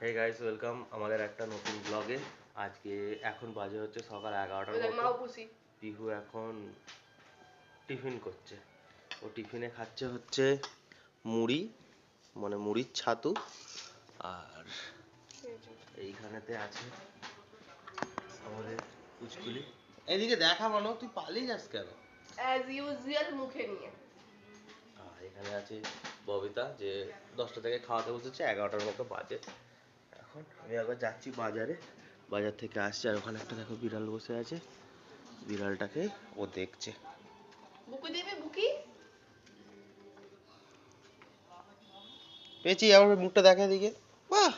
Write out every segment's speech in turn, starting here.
Hey guys welcome আমাদের একটা নতুন ব্লগে আজকে এখন বাজে হচ্ছে সকাল এগারোটার মতো। পিহু এখন টিফিন করছে। ও টিফিনে খাচ্ছে হচ্ছে মুড়ি মানে মুড়ির ছাতু আর এইখানেতে আছে আমাদের কুচকুলি এদিকে দেখা মানো তুই পালিয়ে যাস কেন? অ্যাজ ইউজুয়াল মুখে নিয়ে। আর এখানে আছে ববিতা যে দশটা থেকে খাওয়াতে বসেছে এগারোটার মতো বাজে। এখন আমি একবার যাচ্ছি বাজারে। বাজার থেকে আসছি আর ওখানে একটা দেখো বিড়াল বসে আছে। বিড়ালটাকে ও দেখছে। বুকি দিবি বুকি? পেয়েছি আমার মুখটা দেখা দিকে। বাহ!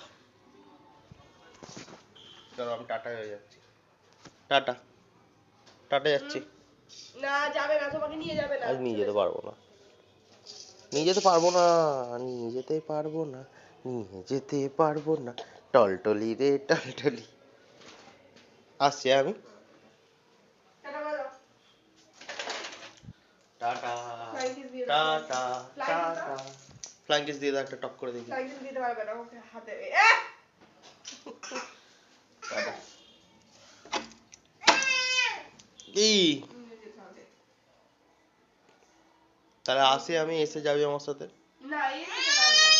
চলো আমি টাটা হয়ে যাচ্ছি। টাটা। টাটা যাচ্ছি। না যাবে না তোমাকে নিয়ে যাবে না। আজ নিয়ে যেতে পারব না। নিয়ে যেতে পারব না নিয়ে যেতে পারব না নিয়ে যেতে পারব না। টলটলি রে টলটলি। আসছি আমি। Tata tata. Tata. Flying kiss দিয়ে দাও একটা টপ করে দেখি। সাইকেল দিতে পারবে না ওকে হাতে টাটা। কি? তাহলে আসি আমি এসে যাবি আমার সাথে? না এই থেকে যাওয়া যাবে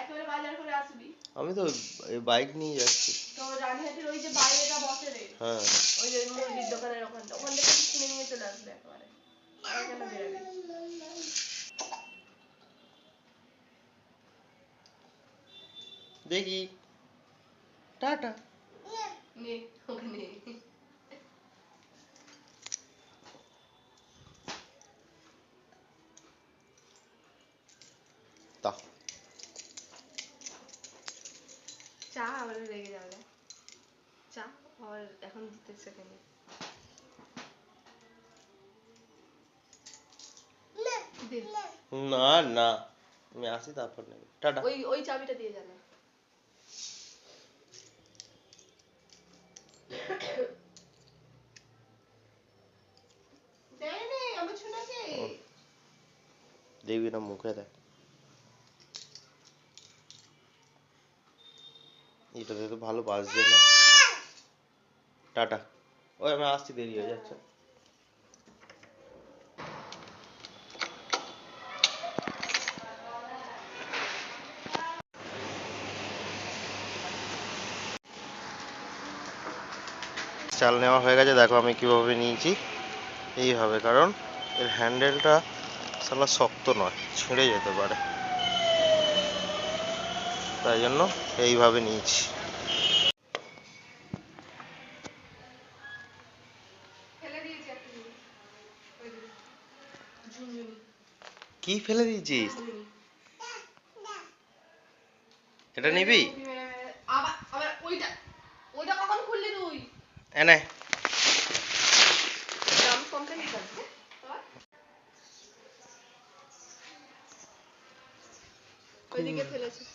একেবারে বাজার করে আসবি আমি তো বাইক নিয়ে যাচ্ছি। তো রানীহাটির ওই যে বাইরেটা বসে রে। হ্যাঁ। ওই যে মুরগির দোকানের ওখানটা ওখান থেকে। কিনে নিয়ে চলে আসবে একেবারে। আর কেন বেরাবি দেখি। টাটা। নে ওকে চা আবার রেগে যাবে। চা? আবার এখন দিতে সেকেন্ডে না না। আমি আসি তারপর নেবে। টাটা। ওই ওই চাবিটা দিয়ে যাবে। দে নে, মুখে দেখ এটাতে তো ভালো বাজছে না টাটা। ওই আমি আসছি, দেরি হয়ে যাচ্ছে। চাল নেওয়া হয়ে গেছে, দেখো আমি কীভাবে নিয়েছি। এইভাবে কারণ এর হ্যান্ডেলটা সালা শক্ত নয়, ছিঁড়ে যেতে পারে। তাই জন্য এইভাবে নিয়েছি। কি ফেলে দিয়েছিস? এটা নিবি? এনে আবার? ওইদিকে ফেলেছে।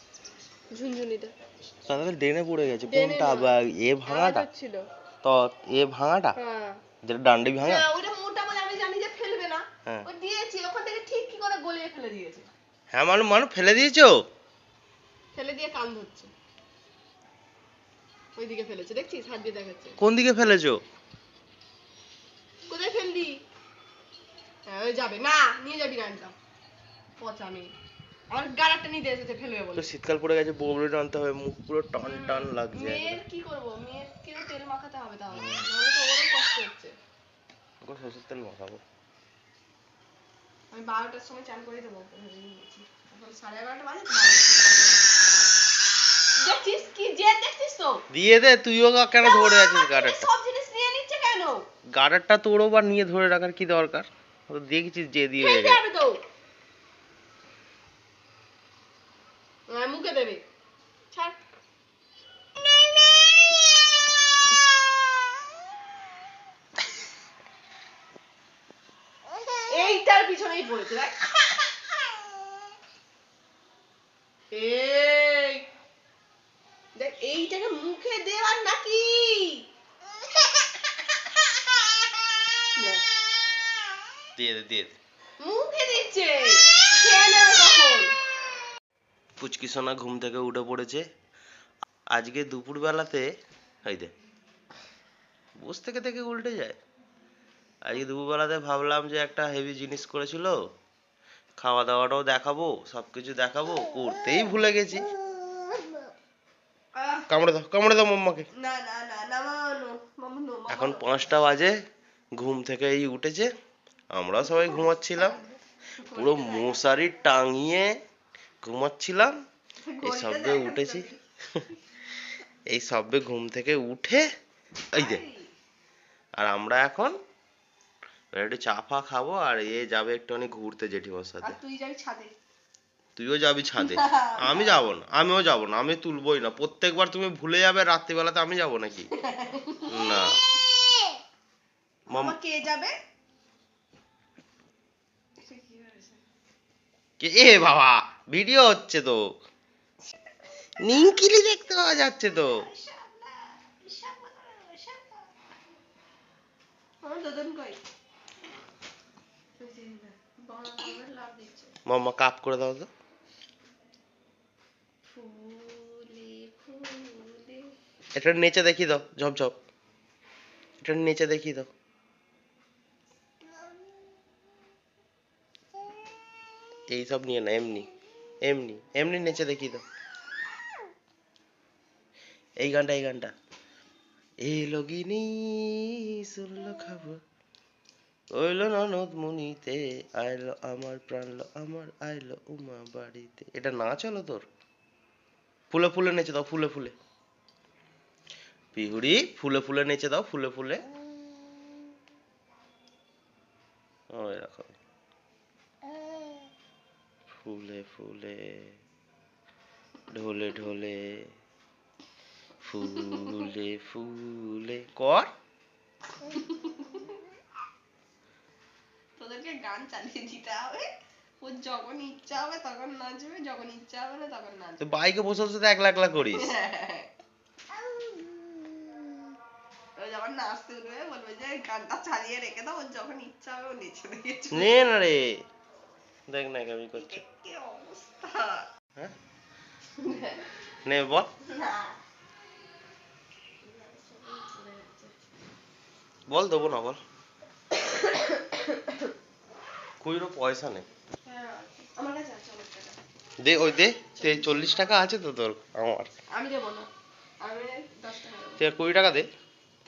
ঝুনঝুনিটা। তাহলে ডেনে পড়ে গেছে কোনটা। এ ভাঙাটা? ছিল। তো এ ভাঙাটা? হ্যাঁ। যেটা ডান্ডি ভাঙা? ওইটা মোটা বলে আমি জানি যে ফেলবে না। হ্যাঁ। ও দিয়েছি ওখান থেকে ঠিক কি করে গলিয়ে ফেলে দিয়েছে। হ্যাঁ মানু মানু ফেলে দিয়েছ? ফেলে দিয়ে কান ধরছে। ওইদিকে ফেলেছে দেখছিস? হাত দিয়ে দেখাচ্ছে। কোন দিকে ফেলেছো? কোথায় ফেললি? হ্যাঁ ওই যাবে। না নিয়ে যাবি না একদম। পচা মেয়ে। আমার গাড়াটা নিতে এসেছে ফেলবে তো শীতকাল পড়ে গেছে বগলে টানতে হবে মুখ পুরো টান টান লাগছে মেয়ের কি করব? মেয়েকেও তেল মাখাতে হবে তাহলে। নাহলে তো ওরও কষ্ট হচ্ছে। একবার সরষের তেল মাখাবো। আমি বারোটার সময় চান করে দেবো এখন সাড়ে এগারোটা বাজে দেখছিস কি যে দেখছিস তো? দিয়ে দে তুইও কেন ধরে আছিস আমার গার্ডারটা সব জিনিস নিয়ে নিচ্ছে কেন? গার্ডারটা তোরও বা নিয়ে ধরে রাখার কি দরকার? দেখেছিস যে দিয়ে হয়ে ফেলতে গেছে হবে তো হ্যাঁ, মুখে দেবে। ছাড়। এইটার পিছনেই পড়েছে দেখ। এই। দেখ এইটাকে মুখে দেওয়ার নাকি? দিয়ে দে দিয়ে মুখে দিচ্ছে। পুচকি সোনা ঘুম থেকে উঠে পড়েছে। আজকে দুপুরবেলাতে এই দে বস থেকে থেকে উল্টে যায়। আজকে দুপুরবেলাতে ভাবলাম যে একটা হেভি জিনিস করেছিল খাওয়া দাওয়াটাও দেখাবো সবকিছু দেখাবো করতেই ভুলে গেছি। কামড়ে দাও কামড়ে দাও মাম্মাকে। এখন পাঁচটা বাজে ঘুম থেকে এই উঠেছে। আমরা সবাই ঘুমাচ্ছিলাম। পুরো মশারি টাঙিয়ে ঘুমাচ্ছিলাম এই সবে উঠেছি। এই সবে ঘুম থেকে উঠে এই দে আর আমরা এখন একটু চা ফা খাব আর এ যাবে একটুখানি ঘুরতে জেঠিমার আর সাথে তুই যাবি ছাদে। তুইও যাবি ছাদে। আমি যাব না আমিও যাব না আমি তুলবই না। প্রত্যেকবার তুমি ভুলে যাবে রাত্রিবেলাতে আমি যাব নাকি? না। মামা কে যাবে? কে? এ বাবা! ভিডিও হচ্ছে তো। নিঙ্কিলি দেখতে পাওয়া যাচ্ছে তো। মাম্মা, কাপ করে দাও তো। এটা নিচে দেখিয়ে দাও, ঝপ ঝপ। এটা নিচে দেখিয়ে দাও। এই সব নিয়ে না, এমনি। এমনি এমনি নেচে দেখি তো। এই গানটা এই গানটা। এলো লগিনী শুনলো ওইলো ননদ মুনিতে, আইলো আমার প্রাণলো আমার, আইলো উমা বাড়িতে। এটা নাচ হলো তোর? ফুলে ফুলে নেচে দাও, ফুলে ফুলে। পিহুড়ি ফুলে ফুলে নেচে দাও, ফুলে ফুলে। ও, এরকম। ফুলে ফুলে ঢোলে ঢোলে ফুলে ফুলে। কর। তোদেরকে গান চালিয়ে দিতে হবে। ওর যখন ইচ্ছা হবে তখন নাচবে যখন ইচ্ছা হবে না তখন নাচবে। বাইকে বসে বসে করিস। যখন নাচতে উঠবে বলবে যে গানটা চালিয়ে রেখে দাও ওর যখন ইচ্ছা হবে ও নেচে দিয়ে নে না রে। দেখ না কেমন করছে। হ্যাঁ? নে বল। বল দেবো না বল। খুচরো পয়সা নেই। হ্যাঁ, আমার কাছে আছে অনেক টাকা। দে ওই দে তে চল্লিশ টাকা আছে তো তোর আমার। আমি দেবো না। আমি দশ টাকা কুড়ি টাকা দে?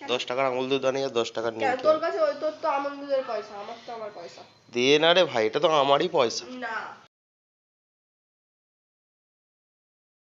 দশ টাকার আঙুল দুধ আনিয়ে দশ টাকা নিয়ে তোর কাছে ওই তোর তো আমল দুধের পয়সা আমার তো আমার পয়সা। দে না রে ভাই এটা তো আমারই পয়সা। না।